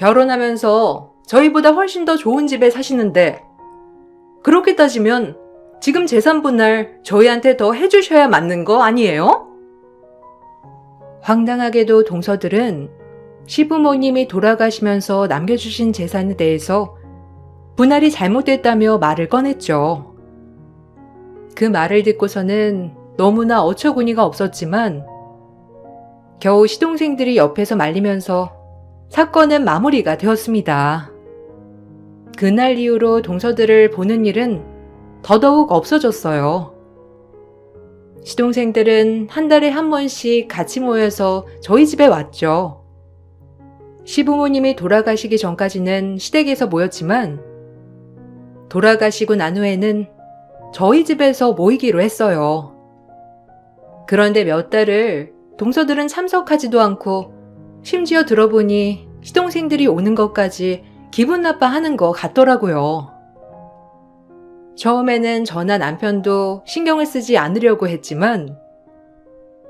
결혼하면서 저희보다 훨씬 더 좋은 집에 사시는데, 그렇게 따지면 지금 재산 분할 저희한테 더 해주셔야 맞는 거 아니에요? 황당하게도 동서들은 시부모님이 돌아가시면서 남겨주신 재산에 대해서 분할이 잘못됐다며 말을 꺼냈죠. 그 말을 듣고서는 너무나 어처구니가 없었지만 겨우 시동생들이 옆에서 말리면서 사건은 마무리가 되었습니다. 그날 이후로 동서들을 보는 일은 더더욱 없어졌어요. 시동생들은 한 달에 한 번씩 같이 모여서 저희 집에 왔죠. 시부모님이 돌아가시기 전까지는 시댁에서 모였지만 돌아가시고 난 후에는 저희 집에서 모이기로 했어요. 그런데 몇 달을 동서들은 참석하지도 않고 심지어 들어보니 시동생들이 오는 것까지 기분 나빠하는 것 같더라고요. 처음에는 저나 남편도 신경을 쓰지 않으려고 했지만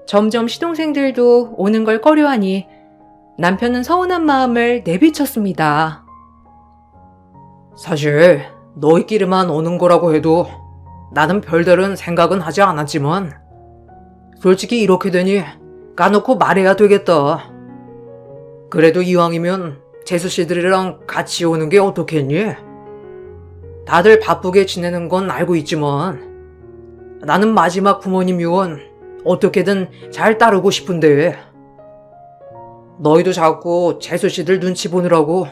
점점 시동생들도 오는 걸 꺼려하니 남편은 서운한 마음을 내비쳤습니다. 사실 너희끼리만 오는 거라고 해도 나는 별다른 생각은 하지 않았지만 솔직히 이렇게 되니 까놓고 말해야 되겠다. 그래도 이왕이면 재수 씨들이랑 같이 오는 게 어떻겠니? 다들 바쁘게 지내는 건 알고 있지만 나는 마지막 부모님 유언 어떻게든 잘 따르고 싶은데 너희도 자꾸 재수 씨들 눈치 보느라고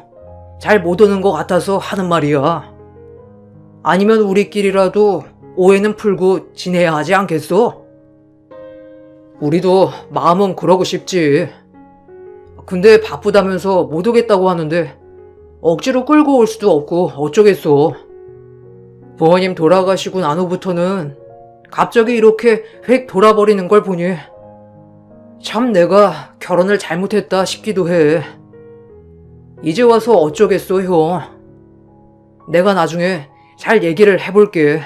잘 못 오는 것 같아서 하는 말이야. 아니면 우리끼리라도 오해는 풀고 지내야 하지 않겠어? 우리도 마음은 그러고 싶지. 근데 바쁘다면서 못 오겠다고 하는데 억지로 끌고 올 수도 없고 어쩌겠어. 부모님 돌아가시고 난 후부터는 갑자기 이렇게 획 돌아버리는 걸 보니 참 내가 결혼을 잘못했다 싶기도 해. 이제 와서 어쩌겠어, 형. 내가 나중에 잘 얘기를 해볼게.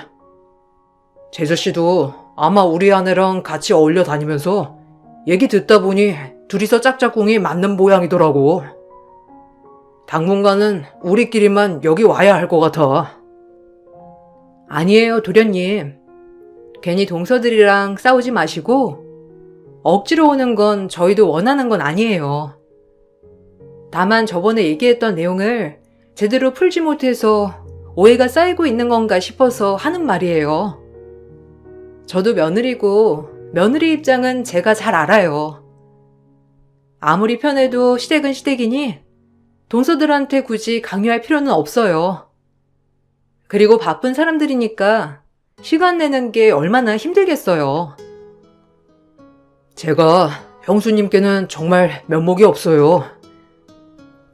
재수 씨도 아마 우리 아내랑 같이 어울려 다니면서 얘기 듣다 보니 둘이서 짝짝꿍이 맞는 모양이더라고. 당분간은 우리끼리만 여기 와야 할 것 같아. 아니에요, 도련님. 괜히 동서들이랑 싸우지 마시고 억지로 오는 건 저희도 원하는 건 아니에요. 다만 저번에 얘기했던 내용을 제대로 풀지 못해서 오해가 쌓이고 있는 건가 싶어서 하는 말이에요. 저도 며느리고 며느리 입장은 제가 잘 알아요. 아무리 편해도 시댁은 시댁이니 동서들한테 굳이 강요할 필요는 없어요. 그리고 바쁜 사람들이니까 시간 내는 게 얼마나 힘들겠어요. 제가 형수님께는 정말 면목이 없어요.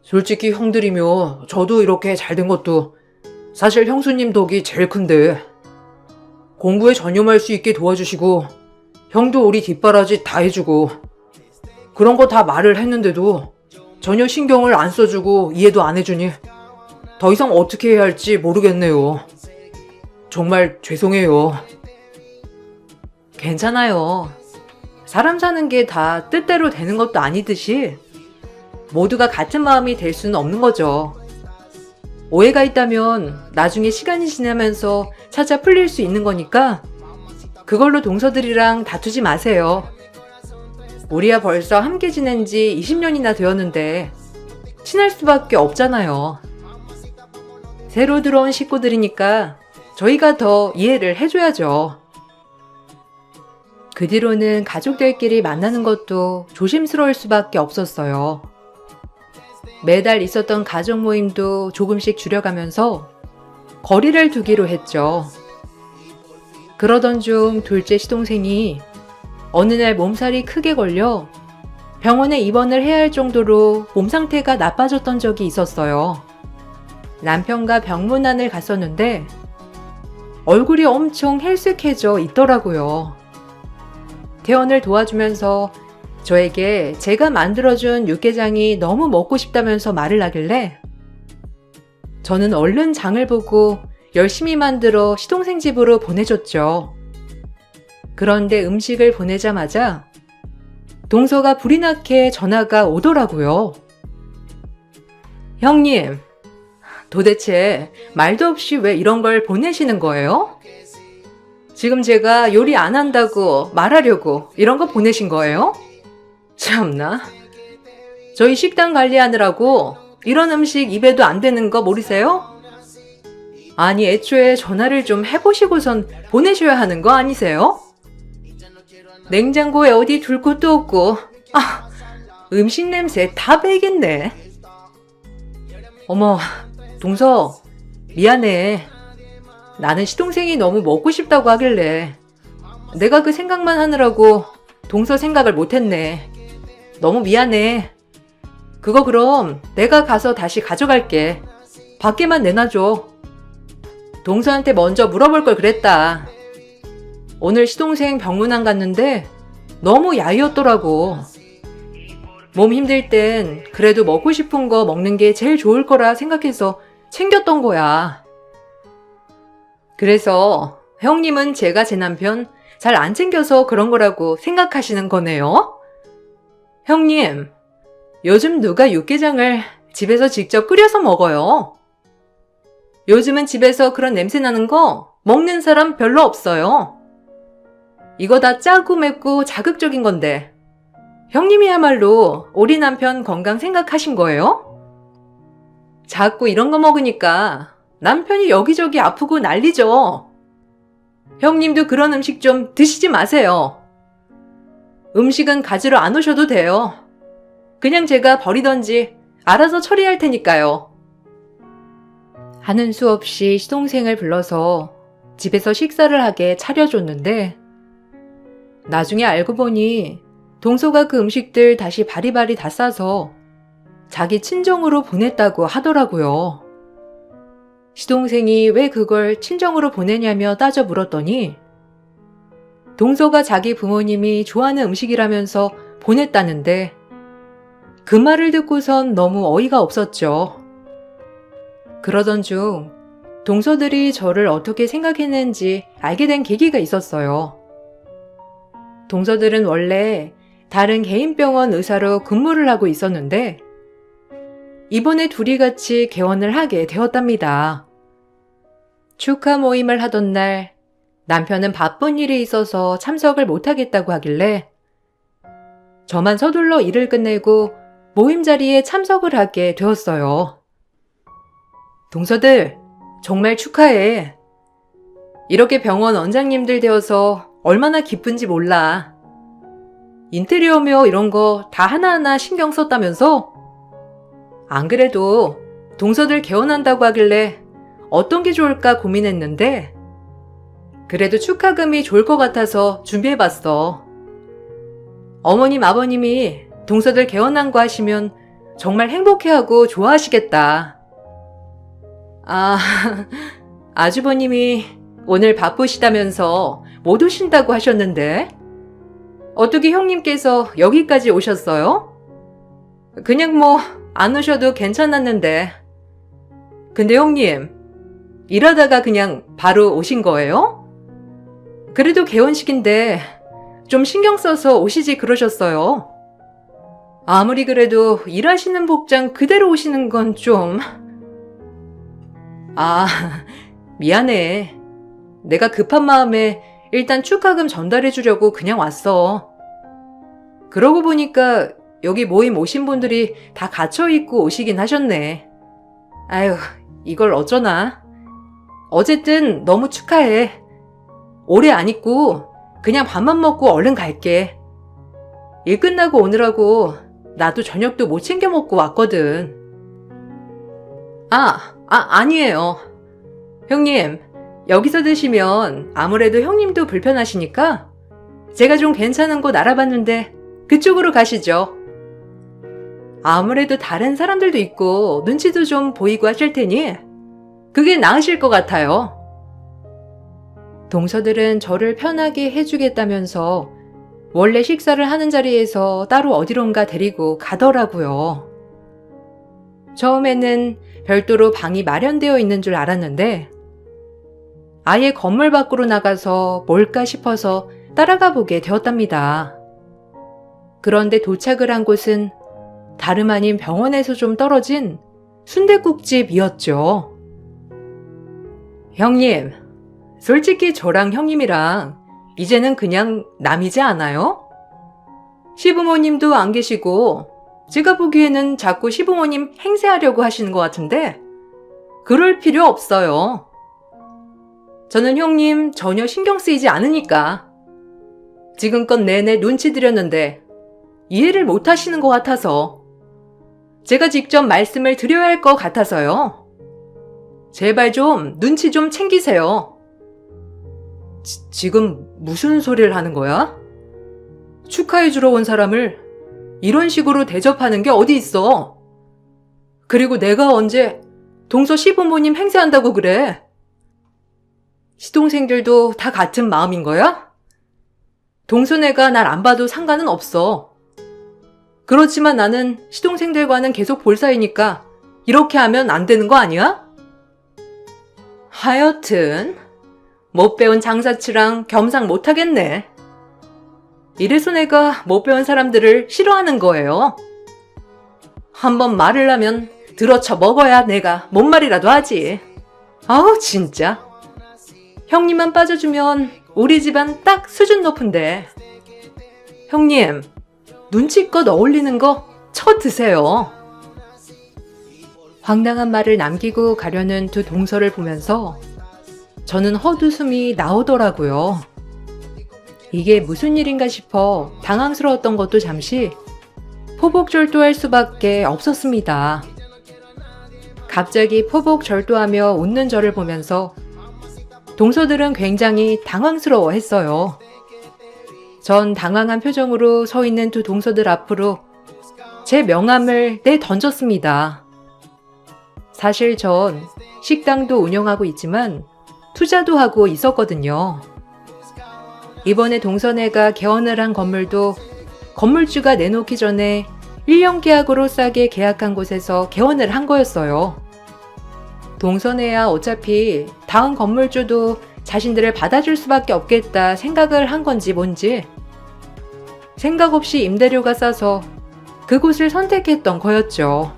솔직히 형들이며 저도 이렇게 잘 된 것도 사실 형수님 덕이 제일 큰데 공부에 전념할 수 있게 도와주시고 형도 우리 뒷바라지 다 해주고 그런 거 다 말을 했는데도 전혀 신경을 안 써주고 이해도 안 해주니 더 이상 어떻게 해야 할지 모르겠네요. 정말 죄송해요. 괜찮아요. 사람 사는 게 다 뜻대로 되는 것도 아니듯이 모두가 같은 마음이 될 수는 없는 거죠. 오해가 있다면 나중에 시간이 지나면서 찾아 풀릴 수 있는 거니까 그걸로 동서들이랑 다투지 마세요. 우리야 벌써 함께 지낸 지 20년이나 되었는데 친할 수밖에 없잖아요. 새로 들어온 식구들이니까 저희가 더 이해를 해줘야죠. 그 뒤로는 가족들끼리 만나는 것도 조심스러울 수밖에 없었어요. 매달 있었던 가족 모임도 조금씩 줄여가면서 거리를 두기로 했죠. 그러던 중 둘째 시동생이 어느 날 몸살이 크게 걸려 병원에 입원을 해야 할 정도로 몸 상태가 나빠졌던 적이 있었어요. 남편과 병문안을 갔었는데 얼굴이 엄청 헬쓱해져 있더라고요. 퇴원을 도와주면서 저에게 제가 만들어준 육개장이 너무 먹고 싶다면서 말을 하길래 저는 얼른 장을 보고 열심히 만들어 시동생 집으로 보내줬죠. 그런데 음식을 보내자마자 동서가 불이 나게 전화가 오더라고요. 형님, 도대체 말도 없이 왜 이런 걸 보내시는 거예요? 지금 제가 요리 안 한다고 말하려고 이런 거 보내신 거예요? 참나. 저희 식당 관리하느라고 이런 음식 입에도 안 되는 거 모르세요? 아니, 애초에 전화를 좀 해보시고선 보내셔야 하는 거 아니세요? 냉장고에 어디 둘 곳도 없고, 아, 음식 냄새 다 배겠네. 어머, 동서, 미안해. 나는 시동생이 너무 먹고 싶다고 하길래, 내가 그 생각만 하느라고 동서 생각을 못했네. 너무 미안해. 그거 그럼 내가 가서 다시 가져갈게. 밖에만 내놔줘. 동서한테 먼저 물어볼 걸 그랬다. 오늘 시동생 병문안 갔는데 너무 야위었더라고. 몸 힘들 땐 그래도 먹고 싶은 거 먹는 게 제일 좋을 거라 생각해서 챙겼던 거야. 그래서 형님은 제가 제 남편 잘 안 챙겨서 그런 거라고 생각하시는 거네요? 형님, 요즘 누가 육개장을 집에서 직접 끓여서 먹어요? 요즘은 집에서 그런 냄새 나는 거 먹는 사람 별로 없어요. 이거 다 짜고 맵고 자극적인 건데, 형님이야말로 우리 남편 건강 생각하신 거예요? 자꾸 이런 거 먹으니까 남편이 여기저기 아프고 난리죠. 형님도 그런 음식 좀 드시지 마세요. 음식은 가지러 안 오셔도 돼요. 그냥 제가 버리던지 알아서 처리할 테니까요. 하는 수 없이 시동생을 불러서 집에서 식사를 하게 차려줬는데, 나중에 알고 보니 동서가 그 음식들 다시 바리바리 다 싸서 자기 친정으로 보냈다고 하더라고요. 시동생이 왜 그걸 친정으로 보내냐며 따져 물었더니 동서가 자기 부모님이 좋아하는 음식이라면서 보냈다는데 그 말을 듣고선 너무 어이가 없었죠. 그러던 중 동서들이 저를 어떻게 생각했는지 알게 된 계기가 있었어요. 동서들은 원래 다른 개인 병원 의사로 근무를 하고 있었는데 이번에 둘이 같이 개원을 하게 되었답니다. 축하 모임을 하던 날 남편은 바쁜 일이 있어서 참석을 못하겠다고 하길래 저만 서둘러 일을 끝내고 모임 자리에 참석을 하게 되었어요. 동서들, 정말 축하해. 이렇게 병원 원장님들 되어서 얼마나 기쁜지 몰라. 인테리어며 이런 거 다 하나하나 신경 썼다면서? 안 그래도 동서들 개원한다고 하길래 어떤 게 좋을까 고민했는데, 그래도 축하금이 좋을 것 같아서 준비해봤어. 어머님, 아버님이 동서들 개원한 거 하시면 정말 행복해하고 좋아하시겠다. 아, 아주버님이 오늘 바쁘시다면서 못 오신다고 하셨는데, 어떻게 형님께서 여기까지 오셨어요? 그냥 뭐, 안 오셔도 괜찮았는데. 근데 형님, 일하다가 그냥 바로 오신 거예요? 그래도 개원식인데, 좀 신경 써서 오시지 그러셨어요. 아무리 그래도 일하시는 복장 그대로 오시는 건 좀. 아, 미안해. 내가 급한 마음에 일단 축하금 전달해 주려고 그냥 왔어. 그러고 보니까 여기 모임 오신 분들이 다 갇혀있고 오시긴 하셨네. 아유, 이걸 어쩌나. 어쨌든 너무 축하해. 오래 안 있고 그냥 밥만 먹고 얼른 갈게. 일 끝나고 오느라고 나도 저녁도 못 챙겨 먹고 왔거든. 아, 아, 아니에요. 형님, 여기서 드시면 아무래도 형님도 불편하시니까 제가 좀 괜찮은 곳 알아봤는데 그쪽으로 가시죠. 아무래도 다른 사람들도 있고 눈치도 좀 보이고 하실 테니 그게 나으실 것 같아요. 동서들은 저를 편하게 해주겠다면서 원래 식사를 하는 자리에서 따로 어디론가 데리고 가더라고요. 처음에는 별도로 방이 마련되어 있는 줄 알았는데 아예 건물 밖으로 나가서 뭘까 싶어서 따라가 보게 되었답니다. 그런데 도착을 한 곳은 다름 아닌 병원에서 좀 떨어진 순대국집이었죠. 형님, 솔직히 저랑 형님이랑 이제는 그냥 남이지 않아요? 시부모님도 안 계시고 제가 보기에는 자꾸 시부모님 행세하려고 하시는 것 같은데 그럴 필요 없어요. 저는 형님 전혀 신경 쓰이지 않으니까 지금껏 내내 눈치 드렸는데 이해를 못 하시는 것 같아서 제가 직접 말씀을 드려야 할 것 같아서요. 제발 좀 눈치 좀 챙기세요. 지, 지금 무슨 소리를 하는 거야? 축하해 주러 온 사람을 이런 식으로 대접하는 게 어디 있어? 그리고 내가 언제 동서 시부모님 행세한다고 그래? 시동생들도 다 같은 마음인 거야? 동서네가 날 안 봐도 상관은 없어. 그렇지만 나는 시동생들과는 계속 볼 사이니까 이렇게 하면 안 되는 거 아니야? 하여튼 못 배운 장사치랑 겸상 못 하겠네. 이래서 내가 못 배운 사람들을 싫어하는 거예요. 한번 말을 하면 들어쳐 먹어야 내가 뭔 말이라도 하지. 아우 진짜. 형님만 빠져주면 우리 집안 딱 수준 높은데. 형님, 눈치껏 어울리는 거 쳐 드세요. 황당한 말을 남기고 가려는 두 동서를 보면서 저는 헛웃음이 나오더라고요. 이게 무슨 일인가 싶어 당황스러웠던 것도 잠시 포복절도할 수밖에 없었습니다. 갑자기 포복절도하며 웃는 저를 보면서 동서들은 굉장히 당황스러워 했어요. 전 당황한 표정으로 서 있는 두 동서들 앞으로 제 명함을 내 던졌습니다. 사실 전 식당도 운영하고 있지만 투자도 하고 있었거든요. 이번에 동선회가 개원을 한 건물도 건물주가 내놓기 전에 1년 계약으로 싸게 계약한 곳에서 개원을 한 거였어요. 동선회야 어차피 다음 건물주도 자신들을 받아줄 수밖에 없겠다 생각을 한 건지 뭔지 생각 없이 임대료가 싸서 그곳을 선택했던 거였죠.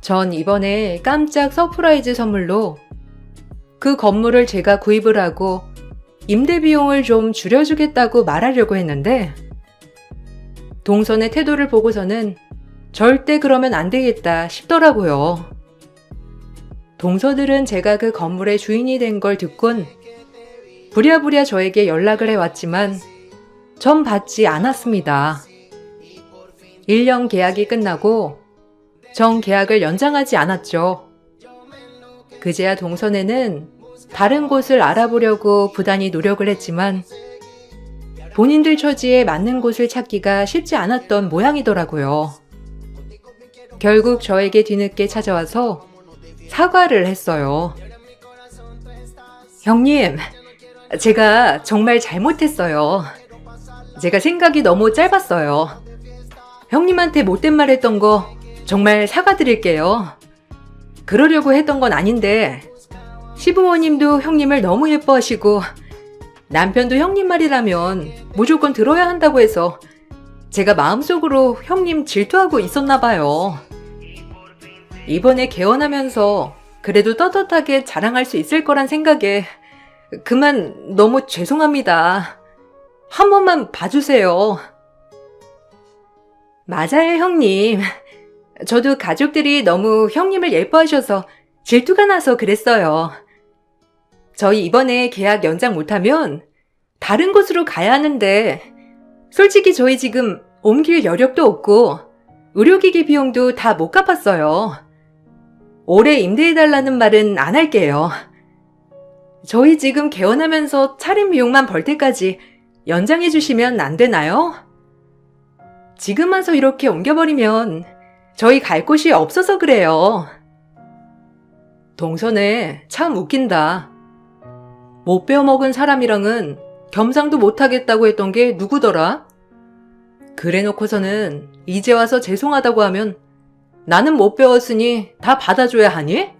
전 이번에 깜짝 서프라이즈 선물로 그 건물을 제가 구입을 하고 임대 비용을 좀 줄여주겠다고 말하려고 했는데 동선의 태도를 보고서는 절대 그러면 안 되겠다 싶더라고요. 동서들은 제가 그 건물의 주인이 된 걸 듣곤 부랴부랴 저에게 연락을 해왔지만 전 받지 않았습니다. 1년 계약이 끝나고 전 계약을 연장하지 않았죠. 그제야 동선에는 다른 곳을 알아보려고 부단히 노력을 했지만 본인들 처지에 맞는 곳을 찾기가 쉽지 않았던 모양이더라고요. 결국 저에게 뒤늦게 찾아와서 사과를 했어요. 형님, 제가 정말 잘못했어요. 제가 생각이 너무 짧았어요. 형님한테 못된 말 했던 거 정말 사과드릴게요. 그러려고 했던 건 아닌데, 시부모님도 형님을 너무 예뻐하시고, 남편도 형님 말이라면 무조건 들어야 한다고 해서 제가 마음속으로 형님 질투하고 있었나 봐요. 이번에 개원하면서 그래도 떳떳하게 자랑할 수 있을 거란 생각에 그만 너무 죄송합니다. 한 번만 봐주세요. 맞아요, 형님. 저도 가족들이 너무 형님을 예뻐하셔서 질투가 나서 그랬어요. 저희 이번에 계약 연장 못하면 다른 곳으로 가야 하는데 솔직히 저희 지금 옮길 여력도 없고 의료기기 비용도 다 못 갚았어요. 올해 임대해달라는 말은 안 할게요. 저희 지금 개원하면서 차림 비용만 벌 때까지 연장해 주시면 안 되나요? 지금 와서 이렇게 옮겨버리면 저희 갈 곳이 없어서 그래요. 동선에 참 웃긴다. 못 배워먹은 사람이랑은 겸상도 못하겠다고 했던 게 누구더라? 그래 놓고서는 이제 와서 죄송하다고 하면 나는 못 배웠으니 다 받아줘야 하니?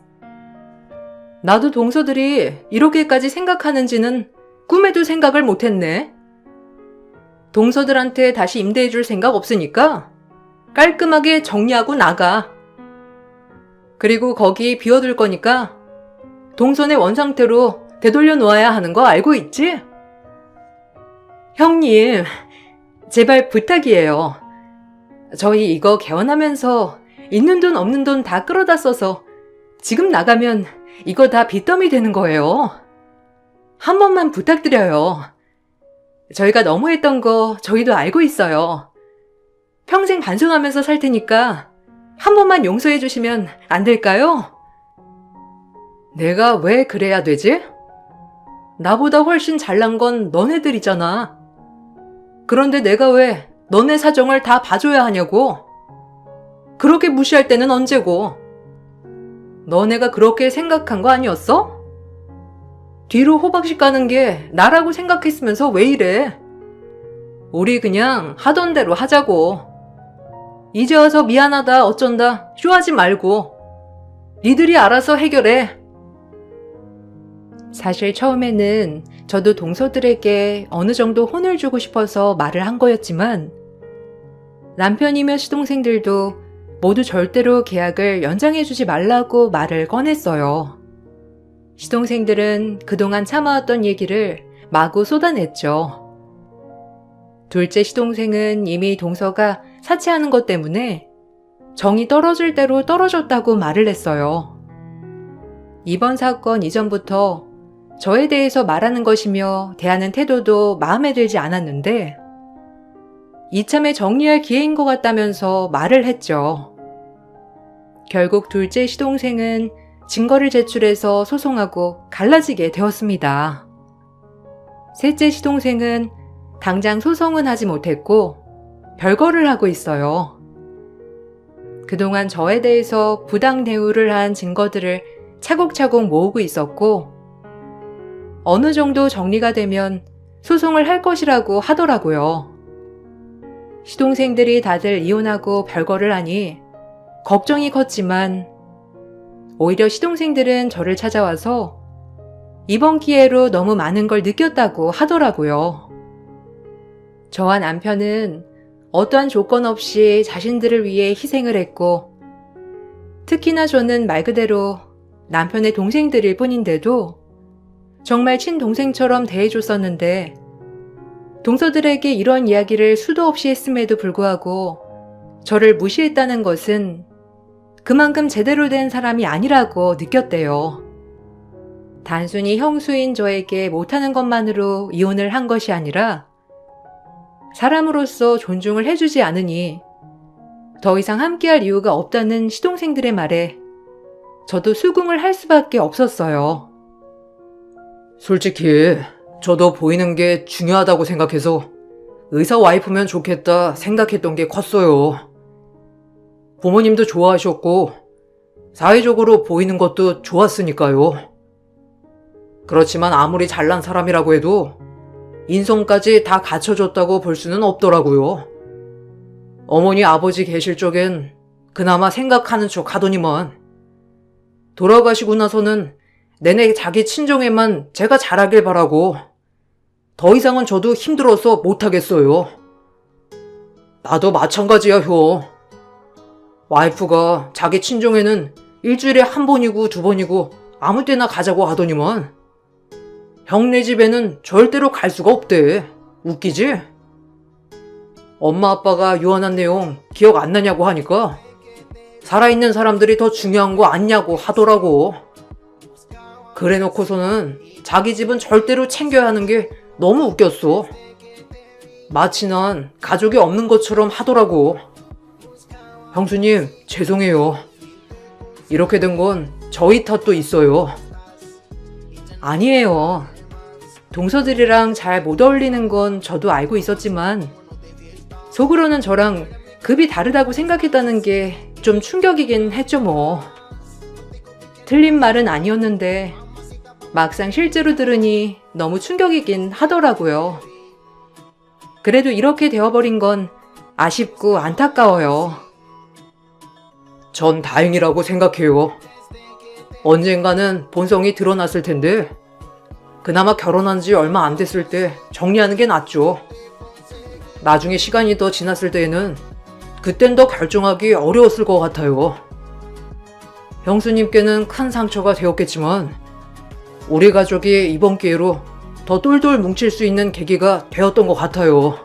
나도 동서들이 이렇게까지 생각하는지는 꿈에도 생각을 못했네. 동서들한테 다시 임대해줄 생각 없으니까 깔끔하게 정리하고 나가. 그리고 거기 비워둘 거니까 동선의 원상태로 되돌려 놓아야 하는 거 알고 있지? 형님, 제발 부탁이에요. 저희 이거 개원하면서 있는 돈 없는 돈 다 끌어다 써서 지금 나가면 이거 다 빚더미 되는 거예요. 한 번만 부탁드려요. 저희가 너무했던 거 저희도 알고 있어요. 평생 반성하면서 살 테니까 한 번만 용서해 주시면 안 될까요? 내가 왜 그래야 되지? 나보다 훨씬 잘난 건 너네들이잖아. 그런데 내가 왜 너네 사정을 다 봐줘야 하냐고? 그렇게 무시할 때는 언제고? 너네가 그렇게 생각한 거 아니었어? 뒤로 호박씨 까는 게 나라고 생각했으면서 왜 이래? 우리 그냥 하던 대로 하자고. 이제 와서 미안하다 어쩐다 쇼하지 말고 니들이 알아서 해결해. 사실 처음에는 저도 동서들에게 어느 정도 혼을 주고 싶어서 말을 한 거였지만 남편이며 시동생들도 모두 절대로 계약을 연장해주지 말라고 말을 꺼냈어요. 시동생들은 그동안 참아왔던 얘기를 마구 쏟아냈죠. 둘째 시동생은 이미 동서가 사채하는 것 때문에 정이 떨어질 대로 떨어졌다고 말을 했어요. 이번 사건 이전부터 저에 대해서 말하는 것이며 대하는 태도도 마음에 들지 않았는데 이참에 정리할 기회인 것 같다면서 말을 했죠. 결국 둘째 시동생은 증거를 제출해서 소송하고 갈라지게 되었습니다. 셋째 시동생은 당장 소송은 하지 못했고 별거를 하고 있어요. 그동안 저에 대해서 부당 대우를 한 증거들을 차곡차곡 모으고 있었고 어느 정도 정리가 되면 소송을 할 것이라고 하더라고요. 시동생들이 다들 이혼하고 별거를 하니 걱정이 컸지만 오히려 시동생들은 저를 찾아와서 이번 기회로 너무 많은 걸 느꼈다고 하더라고요. 저와 남편은 어떠한 조건 없이 자신들을 위해 희생을 했고, 특히나 저는 말 그대로 남편의 동생들일 뿐인데도 정말 친동생처럼 대해줬었는데, 동서들에게 이런 이야기를 수도 없이 했음에도 불구하고 저를 무시했다는 것은 그만큼 제대로 된 사람이 아니라고 느꼈대요. 단순히 형수인 저에게 못하는 것만으로 이혼을 한 것이 아니라 사람으로서 존중을 해주지 않으니 더 이상 함께할 이유가 없다는 시동생들의 말에 저도 수긍을 할 수밖에 없었어요. 솔직히 저도 보이는 게 중요하다고 생각해서 의사 와이프면 좋겠다 생각했던 게 컸어요. 부모님도 좋아하셨고 사회적으로 보이는 것도 좋았으니까요. 그렇지만 아무리 잘난 사람이라고 해도 인성까지 다 갖춰줬다고 볼 수는 없더라고요. 어머니 아버지 계실 적엔 그나마 생각하는 척 하더니만 돌아가시고 나서는 내내 자기 친정에만 제가 잘하길 바라고 더 이상은 저도 힘들어서 못하겠어요. 나도 마찬가지야, 효. 와이프가 자기 친정에는 일주일에 한 번이고 두 번이고 아무 때나 가자고 하더니만 형네 집에는 절대로 갈 수가 없대. 웃기지? 엄마 아빠가 유언한 내용 기억 안 나냐고 하니까 살아있는 사람들이 더 중요한 거 아니냐고 하더라고. 그래 놓고서는 자기 집은 절대로 챙겨야 하는 게 너무 웃겼어. 마치 난 가족이 없는 것처럼 하더라고. 형수님, 죄송해요. 이렇게 된 건 저희 탓도 있어요. 아니에요. 동서들이랑 잘 못 어울리는 건 저도 알고 있었지만 속으로는 저랑 급이 다르다고 생각했다는 게 좀 충격이긴 했죠 뭐. 틀린 말은 아니었는데 막상 실제로 들으니 너무 충격이긴 하더라고요. 그래도 이렇게 되어버린 건 아쉽고 안타까워요. 전 다행이라고 생각해요. 언젠가는 본성이 드러났을 텐데, 그나마 결혼한 지 얼마 안 됐을 때 정리하는 게 낫죠. 나중에 시간이 더 지났을 때에는 그땐 더 결정하기 어려웠을 것 같아요. 형수님께는 큰 상처가 되었겠지만 우리 가족이 이번 기회로 더 똘똘 뭉칠 수 있는 계기가 되었던 것 같아요.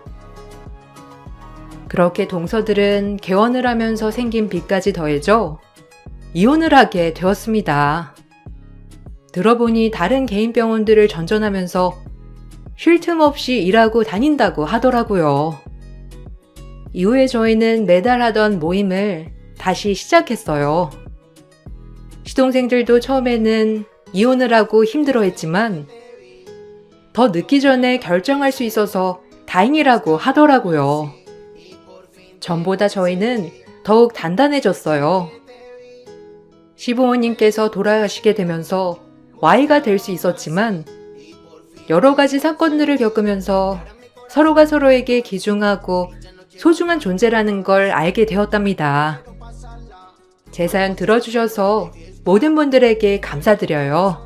그렇게 동서들은 개원을 하면서 생긴 빚까지 더해져 이혼을 하게 되었습니다. 들어보니 다른 개인 병원들을 전전하면서 쉴 틈 없이 일하고 다닌다고 하더라고요. 이후에 저희는 매달 하던 모임을 다시 시작했어요. 시동생들도 처음에는 이혼을 하고 힘들어 했지만 더 늦기 전에 결정할 수 있어서 다행이라고 하더라고요. 전보다 저희는 더욱 단단해졌어요. 시부모님께서 돌아가시게 되면서 Y가 될 수 있었지만 여러 가지 사건들을 겪으면서 서로가 서로에게 귀중하고 소중한 존재라는 걸 알게 되었답니다. 제 사연 들어주셔서 모든 분들에게 감사드려요.